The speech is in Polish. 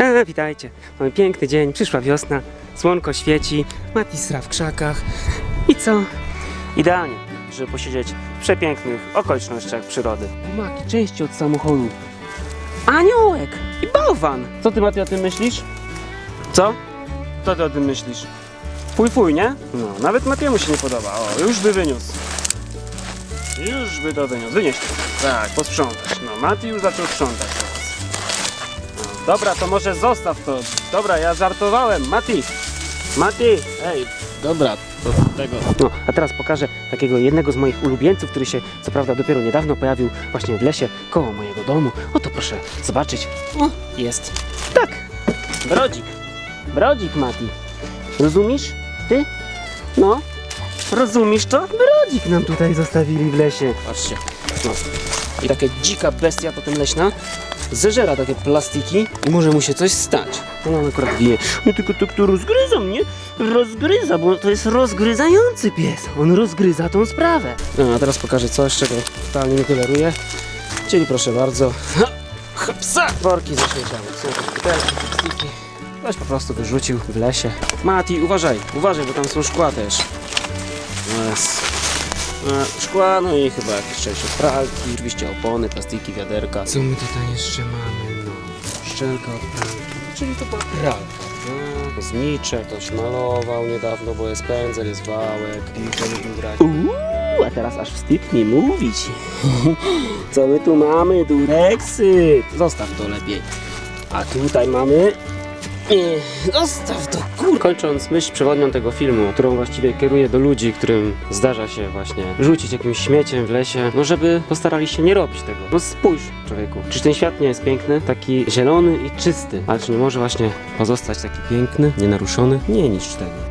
A, witajcie. Mamy piękny dzień, przyszła wiosna, słonko świeci, Matisra w krzakach. I co? Idealnie, żeby posiedzieć w przepięknych okolicznościach przyrody. Maki, części od samochodu. Aniołek i bałwan. Co ty, Mati, o tym myślisz? Co? Co ty o tym myślisz? Fuj, fuj, nie? No, nawet Matiemu się nie podoba. O, już by wyniósł. Już by to wyniósł. Wynieś to. Tak, posprzątać. No, Mati już zaczął sprzątać dobra, to może zostaw to. Dobra, ja żartowałem. Mati! Mati! Ej! Dobra, to tego. No, a teraz pokażę takiego jednego z moich ulubieńców, który się co prawda dopiero niedawno pojawił właśnie w lesie koło mojego domu. Oto proszę zobaczyć. O, jest. Tak! Brodzik. Brodzik, Mati. Rozumiesz? Ty? No? Rozumiesz to? Brodzik nam tutaj zostawili w lesie. Patrzcie. No. I taka dzika bestia potem leśna zeżera takie plastiki i może mu się coś stać. No on akurat wie. No tylko to, kto rozgryza mnie, rozgryza, bo to jest rozgryzający pies. On rozgryza tą sprawę. No a teraz pokażę coś, czego totalnie nie toleruję. Czyli proszę bardzo. Hopsa! Worki ze śmieciami. Są to butelki, plastiki. Ktoś po prostu wyrzucił w lesie. Mati, uważaj, uważaj, bo tam są szkła też. Yes. Szkła, no i chyba jakieś część od pralki, oczywiście opony, plastiki, wiaderka. Co my tutaj jeszcze mamy? No, szczelka od pralki, czyli to była pralka. No, znicze, ktoś malował niedawno, bo jest pędzel, jest wałek, piłkę lubił grać. Uuu, a teraz aż wstyd mi mówić. Co my tu mamy? Dureksy. Zostaw to lepiej. A tutaj mamy nie, zostaw to kur... Kończąc myśl przewodnią tego filmu, którą właściwie kieruję do ludzi, którym zdarza się właśnie rzucić jakimś śmieciem w lesie, no żeby postarali się nie robić tego. No spójrz, człowieku, czy ten świat nie jest piękny, taki zielony i czysty, ale czy nie może właśnie pozostać taki piękny, nienaruszony? Nie niszcz tego.